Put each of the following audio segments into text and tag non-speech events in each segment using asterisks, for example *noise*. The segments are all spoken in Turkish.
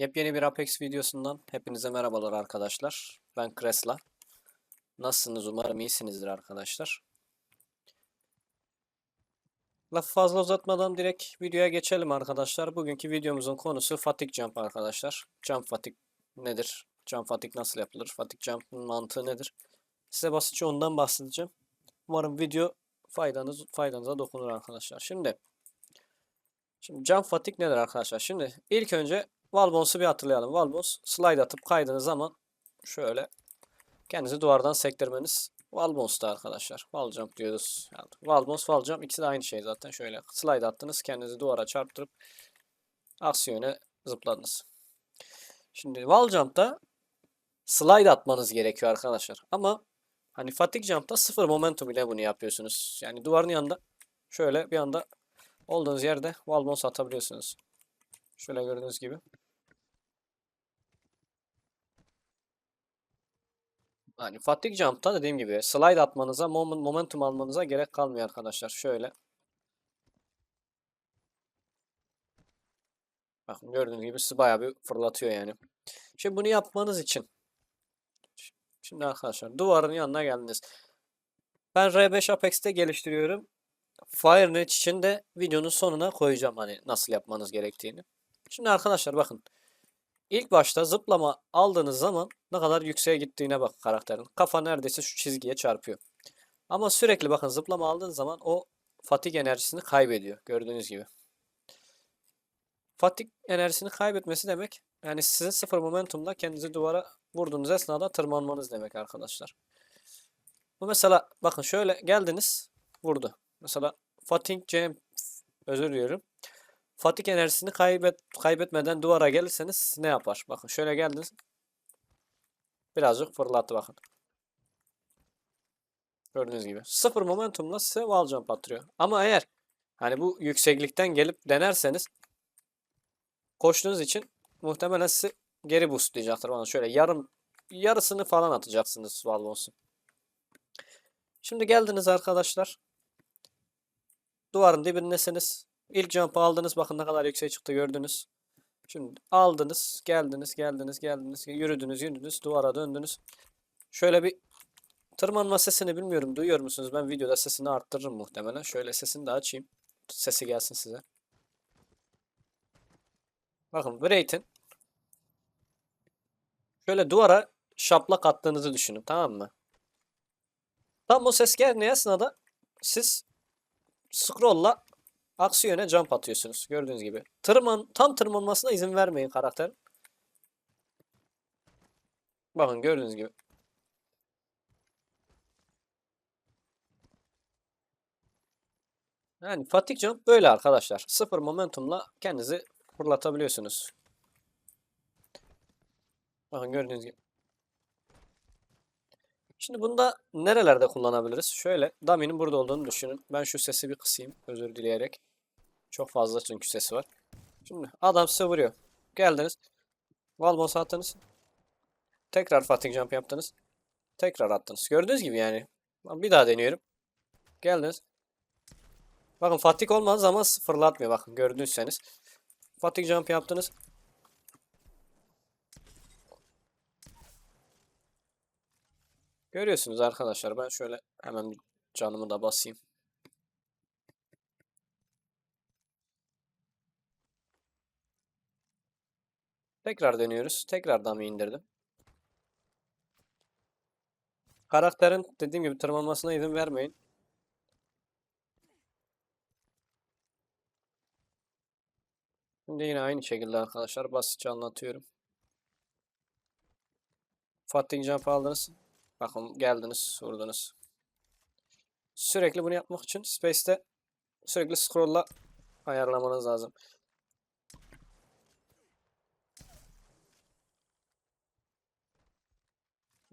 Yepyeni bir Apex videosundan hepinize merhabalar arkadaşlar. Ben Kresla. Nasılsınız? Umarım iyisinizdir arkadaşlar. Lafı fazla uzatmadan direkt videoya geçelim arkadaşlar. Bugünkü videomuzun konusu Fatigue Jump arkadaşlar. Jump Fatigue nedir? Jump Fatigue nasıl yapılır? Fatigue Jump'ın mantığı nedir? Size basitçe ondan bahsedeceğim. Umarım video faydanız faydanıza dokunur arkadaşlar. Şimdi Şimdi Jump Fatigue nedir arkadaşlar? Şimdi ilk önce Valbons'u bir hatırlayalım. Valbons slide atıp kaydığınız zaman şöyle kendinizi duvardan sektirmeniz Valbons'ta arkadaşlar. Wall jump diyoruz. Yani Valbons, wall jump ikisi de aynı şey zaten. Şöyle slide attınız kendinizi duvara çarptırıp aksi yöne zıpladınız. Şimdi wall jump'ta slide atmanız gerekiyor arkadaşlar. Ama hani fatigue jump'ta sıfır momentum ile bunu yapıyorsunuz. Yani duvarın yanında şöyle bir anda olduğunuz yerde Valbons atabiliyorsunuz. Şöyle gördüğünüz gibi. Hani fatigue jump'ta dediğim gibi slide atmanıza, mom- momentum almanıza gerek kalmıyor arkadaşlar. Şöyle. Bakın gördüğünüz gibi sizi bayağı bir fırlatıyor yani. Şimdi bunu yapmanız için Şimdi arkadaşlar duvarın yanına geldiniz. Ben R5 Apex'te geliştiriyorum. FireNet için de videonun sonuna koyacağım hani nasıl yapmanız gerektiğini. Şimdi arkadaşlar bakın. İlk başta zıplama aldığınız zaman ne kadar yükseğe gittiğine bak karakterin. Kafa neredeyse şu çizgiye çarpıyor. Ama sürekli bakın zıplama aldığınız zaman o fatig enerjisini kaybediyor. Gördüğünüz gibi. Fatig enerjisini kaybetmesi demek yani sizin sıfır momentumla kendinizi duvara vurduğunuz esnada tırmanmanız demek arkadaşlar. Bu mesela bakın şöyle geldiniz vurdu. Mesela Fatih Cem özür diliyorum. Fatih enerjisini kaybet kaybetmeden duvara gelirseniz ne yapar? Bakın şöyle geldiniz. Birazcık fırlattı bakın. Gördüğünüz gibi. Sıfır momentumla size wall jump attırıyor. Ama eğer hani bu yükseklikten gelip denerseniz koştuğunuz için muhtemelen sizi geri boostlayacaktır bana. Şöyle yarım yarısını falan atacaksınız wall bounce'un. Şimdi geldiniz arkadaşlar. Duvarın dibindesiniz. İlk jump'ı aldınız. Bakın ne kadar yükseğe çıktı gördünüz. Şimdi aldınız. Geldiniz. Geldiniz. Geldiniz. Yürüdünüz. Yürüdünüz. Duvara döndünüz. Şöyle bir tırmanma sesini bilmiyorum. Duyuyor musunuz? Ben videoda sesini arttırırım muhtemelen. Şöyle sesini de açayım. Sesi gelsin size. Bakın Wraith'in şöyle duvara şaplak attığınızı düşünün. Tamam mı? Tam o ses geldiği esnada siz scroll'la aksi yöne jump atıyorsunuz. Gördüğünüz gibi. Tırman, tam tırmanmasına izin vermeyin karakter. Bakın gördüğünüz gibi. Yani fatigue jump böyle arkadaşlar. Sıfır momentumla kendinizi fırlatabiliyorsunuz. Bakın gördüğünüz gibi. Şimdi bunda nerelerde kullanabiliriz? Şöyle dummy'nin burada olduğunu düşünün. Ben şu sesi bir kısayım özür dileyerek. Çok fazla çünkü sesi var. Şimdi adam size vuruyor. Geldiniz. Valbons attınız. Tekrar fatigue jump yaptınız. Tekrar attınız. Gördüğünüz gibi yani. Bir daha deniyorum. Geldiniz. Bakın fatigue olmadığı zaman fırlatmıyor. Bakın gördüyseniz. Fatigue jump yaptınız. Görüyorsunuz arkadaşlar. Ben şöyle hemen canımı da basayım. Tekrar deniyoruz. Tekrardan mı indirdim? Karakterin dediğim gibi tırmanmasına izin vermeyin. Şimdi yine aynı şekilde arkadaşlar basitçe anlatıyorum. Fatih jump aldınız. Bakın geldiniz, vurdunuz. Sürekli bunu yapmak için Space'te sürekli scroll'la ayarlamanız lazım.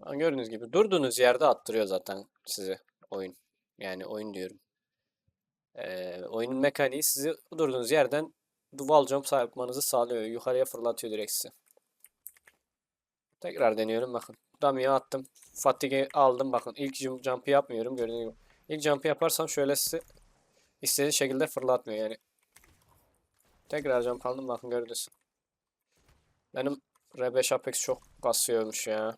Gördüğünüz gibi durduğunuz yerde attırıyor zaten sizi oyun. Yani oyun diyorum. Ee, oyunun mekaniği sizi durduğunuz yerden wall jump yapmanızı sağlıyor. Yukarıya fırlatıyor direkt sizi. Tekrar deniyorum bakın. Dummy'ye attım. Fatigue'i aldım bakın. İlk jump- jump'ı yapmıyorum gördüğünüz gibi. İlk jump'ı yaparsam şöyle sizi istediği şekilde fırlatmıyor yani. Tekrar jump aldım bakın gördünüz. Benim R5 Apex çok kasıyormuş ya.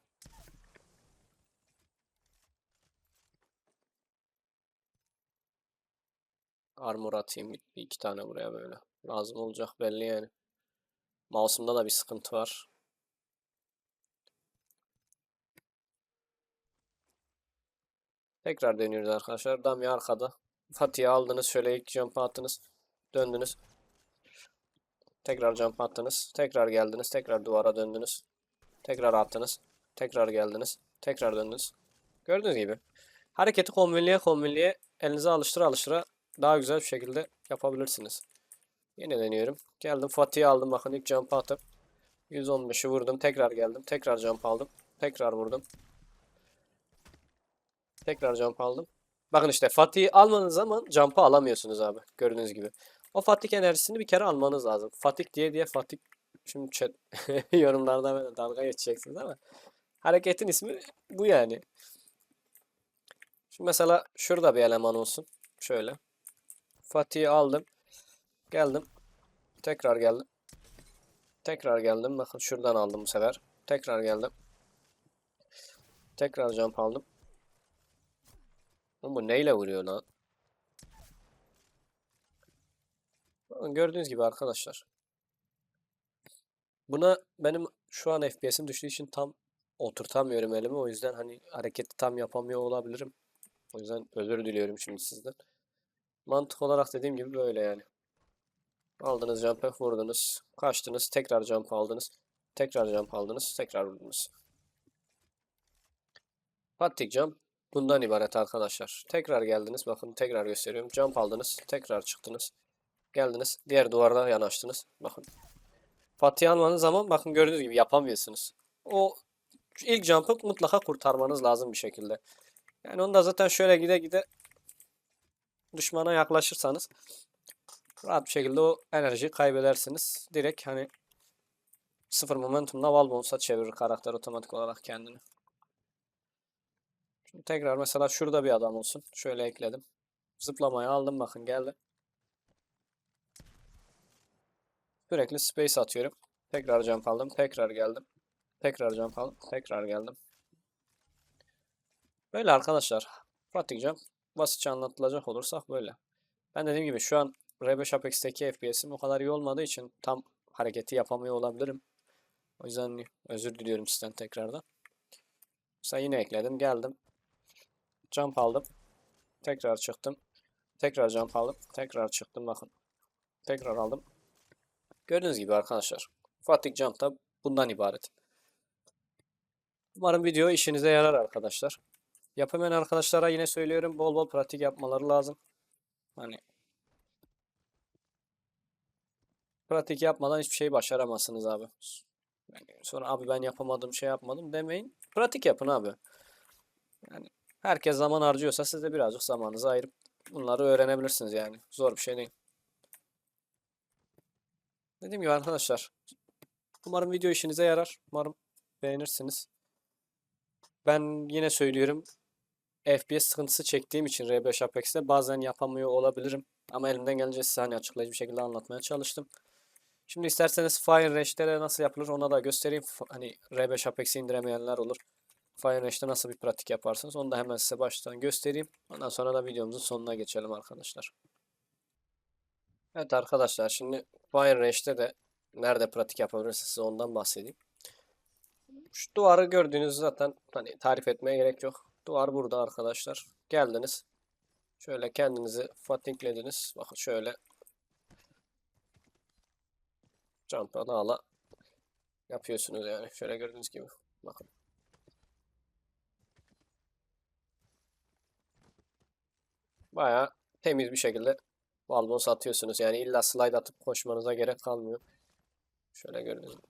Armor atayım bir, iki tane buraya böyle. Lazım olacak belli yani. Mouse'umda da bir sıkıntı var. Tekrar dönüyoruz arkadaşlar. Dami arkada. Fatih'i aldınız. Şöyle ilk jump attınız. Döndünüz. Tekrar jump attınız. Tekrar geldiniz. Tekrar duvara döndünüz. Tekrar attınız. Tekrar geldiniz. Tekrar döndünüz. Gördüğünüz gibi. Hareketi kombinliye kombinliye elinize alıştıra alıştıra daha güzel bir şekilde yapabilirsiniz. Yine deniyorum. Geldim Fatih'i aldım. Bakın ilk jump atıp 115'i vurdum. Tekrar geldim. Tekrar jump aldım. Tekrar vurdum. Tekrar jump aldım. Bakın işte Fatih'i almanız zaman jump'ı alamıyorsunuz abi. Gördüğünüz gibi. O Fatih enerjisini bir kere almanız lazım. Fatih diye diye Fatih şimdi chat *laughs* yorumlarda dalga geçeceksiniz ama hareketin ismi bu yani. Şimdi mesela şurada bir eleman olsun. Şöyle. Fatih'i aldım. Geldim. Tekrar geldim. Tekrar geldim. Bakın şuradan aldım bu sefer. Tekrar geldim. Tekrar jump aldım. Bu neyle vuruyor lan? Gördüğünüz gibi arkadaşlar. Buna benim şu an FPS'im düştüğü için tam oturtamıyorum elimi. O yüzden hani hareketi tam yapamıyor olabilirim. O yüzden özür diliyorum şimdi sizden. Mantık olarak dediğim gibi böyle yani. Aldınız jump'e vurdunuz. Kaçtınız. Tekrar jump aldınız. Tekrar jump aldınız. Tekrar vurdunuz. Pattik jump bundan ibaret arkadaşlar. Tekrar geldiniz. Bakın tekrar gösteriyorum. Jump aldınız. Tekrar çıktınız. Geldiniz. Diğer duvardan yanaştınız. Bakın. Fatih almanız zaman bakın gördüğünüz gibi yapamıyorsunuz. O ilk jump'ı mutlaka kurtarmanız lazım bir şekilde. Yani onu da zaten şöyle gide gide düşmana yaklaşırsanız rahat bir şekilde o enerjiyi kaybedersiniz. Direkt hani sıfır momentumla Valbons'a çevirir karakter otomatik olarak kendini. Şimdi tekrar mesela şurada bir adam olsun. Şöyle ekledim. Zıplamayı aldım bakın geldi. Sürekli space atıyorum. Tekrar jump aldım. Tekrar geldim. Tekrar jump aldım. Tekrar geldim. Böyle arkadaşlar. Pratik jump. Basitçe anlatılacak olursak böyle. Ben dediğim gibi şu an R5 Apex'teki FPS'im o kadar iyi olmadığı için tam hareketi yapamıyor olabilirim. O yüzden özür diliyorum sizden tekrardan. Mesela yine ekledim. Geldim. Jump aldım. Tekrar çıktım. Tekrar jump aldım. Tekrar çıktım. Bakın. Tekrar aldım. Gördüğünüz gibi arkadaşlar. Fatigue Jump da bundan ibaret. Umarım video işinize yarar arkadaşlar. Yapamayan arkadaşlara yine söylüyorum. Bol bol pratik yapmaları lazım. Hani pratik yapmadan hiçbir şey başaramazsınız abi. Yani sonra abi ben yapamadım şey yapmadım demeyin. Pratik yapın abi. Yani herkes zaman harcıyorsa siz de birazcık zamanınızı ayırıp bunları öğrenebilirsiniz yani. Zor bir şey değil. Dediğim gibi arkadaşlar. Umarım video işinize yarar. Umarım beğenirsiniz. Ben yine söylüyorum. FPS sıkıntısı çektiğim için R5 Apex'te bazen yapamıyor olabilirim. Ama elimden gelince size hani açıklayıcı bir şekilde anlatmaya çalıştım. Şimdi isterseniz Fire Rash'te de nasıl yapılır ona da göstereyim. Hani R5 Apex'i indiremeyenler olur. Fire Rash'te nasıl bir pratik yaparsınız onu da hemen size baştan göstereyim. Ondan sonra da videomuzun sonuna geçelim arkadaşlar. Evet arkadaşlar şimdi Fire Rash'te de nerede pratik yapabilirsiniz size ondan bahsedeyim. Şu duvarı gördüğünüz zaten hani tarif etmeye gerek yok. Duvar burada arkadaşlar. Geldiniz. Şöyle kendinizi fatiklediniz. Bakın şöyle jump ala yapıyorsunuz yani. Şöyle gördüğünüz gibi. Bakın. Bayağı temiz bir şekilde Valbons atıyorsunuz. Yani illa slide atıp koşmanıza gerek kalmıyor. Şöyle gördüğünüz gibi.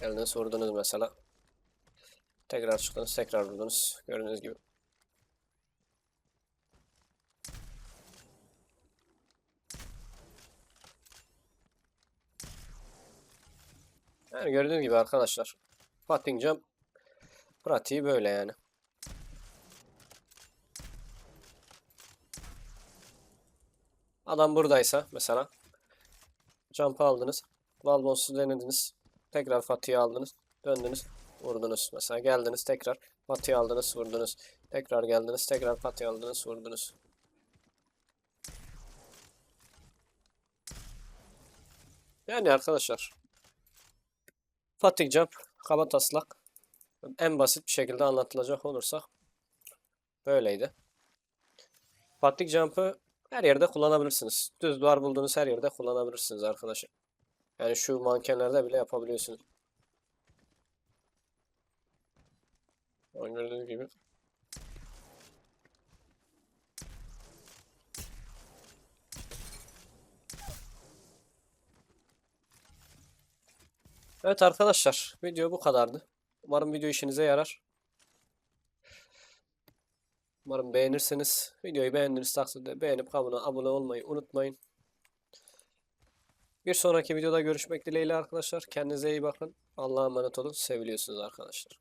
Geldiniz vurdunuz mesela. Tekrar çıktınız, tekrar vurdunuz. Gördüğünüz gibi. Yani gördüğünüz gibi arkadaşlar. Putting jump pratiği böyle yani. Adam buradaysa mesela jump'ı aldınız. Valbons'u denediniz. Tekrar Fatih'i aldınız. Döndünüz. Vurdunuz. Mesela geldiniz tekrar Fatih'i aldınız. Vurdunuz. Tekrar geldiniz. Tekrar Fatih'i aldınız. Vurdunuz. Yani arkadaşlar Fatih Jump kaba taslak en basit bir şekilde anlatılacak olursa böyleydi. Fatih Jump'ı her yerde kullanabilirsiniz. Düz duvar bulduğunuz her yerde kullanabilirsiniz arkadaşlar. Yani şu mankenlerde bile yapabiliyorsunuz. Gördüğünüz gibi. Evet arkadaşlar, video bu kadardı. Umarım video işinize yarar. Umarım beğenirsiniz. Videoyu beğendiğiniz takdirde beğenip kanala abone olmayı unutmayın. Bir sonraki videoda görüşmek dileğiyle arkadaşlar. Kendinize iyi bakın. Allah'a emanet olun. Seviliyorsunuz arkadaşlar.